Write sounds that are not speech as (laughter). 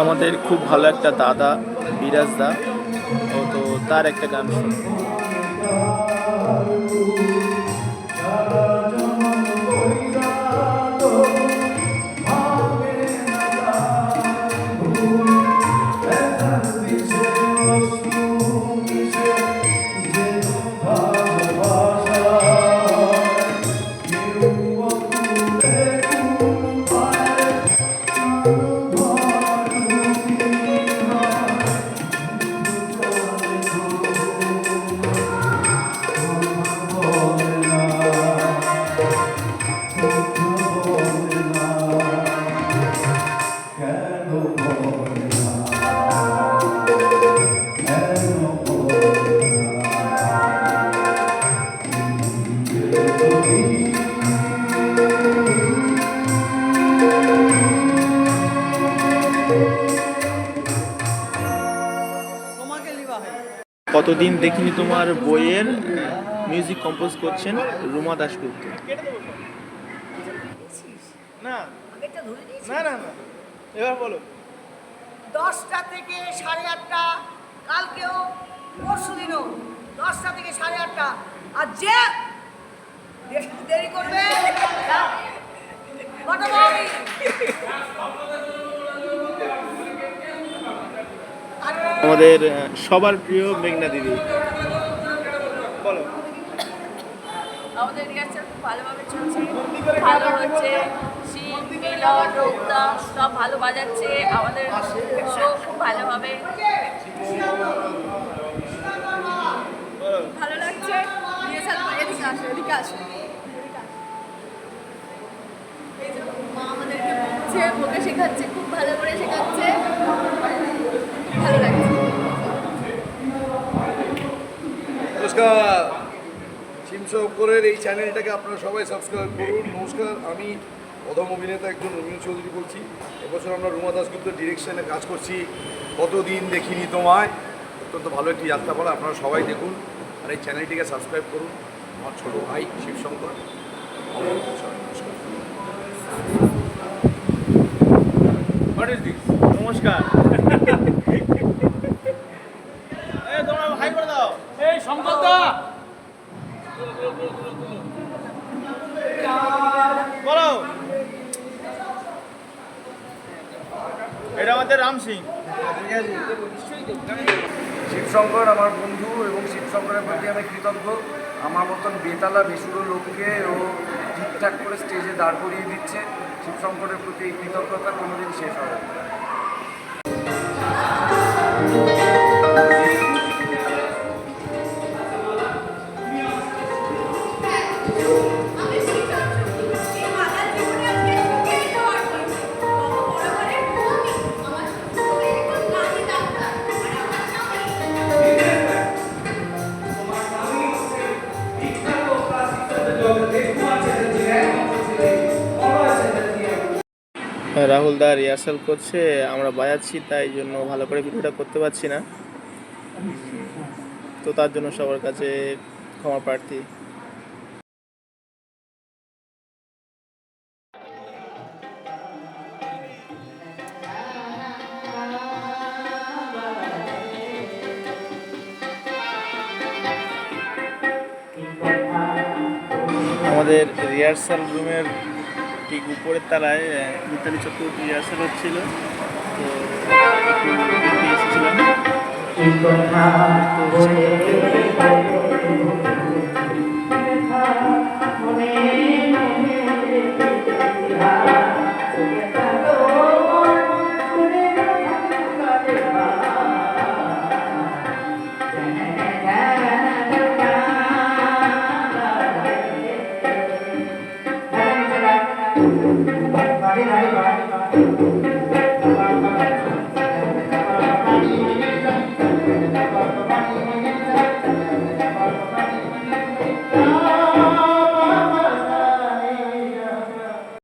আমাদের খুব ভালো একটা দাদা বিরাজ দা। ও তো তার একটা গান শুনব তোমাকে কতদিন দেখিনি তোমার বইয়ের? মিউজিক কম্পোজ করছেন রুমা দাশগুপ্ত। না। না না এবার বলো। দশটা থেকে সাড়ে আটটা কালকেও পরশু দিনও দশটা থেকে সাড়ে আটটা। আর যে দেরি করবে (laughs) পাঠাবো আমি আর আমাদের সবার প্রিয় মেঘনা দিদি। বলো। আমাদের খুব ভালোভাবে চলছে। ভালো হচ্ছে সব ভালো বাজাচ্ছে। আমাদের খুব ভালো হবে ভালো লাগছে এদিকে আমাদেরকে শেখাচ্ছে, খুব ভালো করে শেখাচ্ছে। ভালো লাগছে। নমস্কার শিমশঙ্করের এই চ্যানেলটাকে আপনারা সবাই সাবস্ক্রাইব করুন। নমস্কার আমি অদম অভিনেতা একজন রবীন্দ্র চৌধুরী বলছি। এবছর আমরা রুমা দাসগুপ্তের ডিরেকশনে কাজ করছি। কতদিন দেখিনি তোমায়? অত্যন্ত ভালো একটি যাত্রাপালা আপনারা সবাই দেখুন আর এই চ্যানেলটিকে সাবস্ক্রাইব করুন। আমার ছোটো ভাই শিবশঙ্কর। নমস্কার। নমস্কার (laughs) এই তোমরা হাই করে দাও এই সম্পদা এটা আমাদের রাম সিং। শিবশঙ্কর আমার বন্ধু এবং শিবশঙ্করের প্রতি আমি কৃতজ্ঞ। আমার মতন বেতালা, বেসুরো লোককে ও ঠিকঠাক করে স্টেজে দাঁড় করিয়ে দিচ্ছে। শিবশঙ্করের প্রতি কৃতজ্ঞতা, কোনোদিন শেষ হবে রাহুল দা রিহার্সাল করছে, আমরা বাজাচ্ছি, তাই জন্য ভালো করে ভিডিওটা করতে পারছি না। তো তার জন্য সবার কাছে ক্ষমা প্রার্থী। আমাদের রিহার্সাল রুমের ঠিক উপরের তলায় মিতালি চক্রবর্তী রিহার্সাল হচ্ছিল। তো একটু এসেছিলাম। তো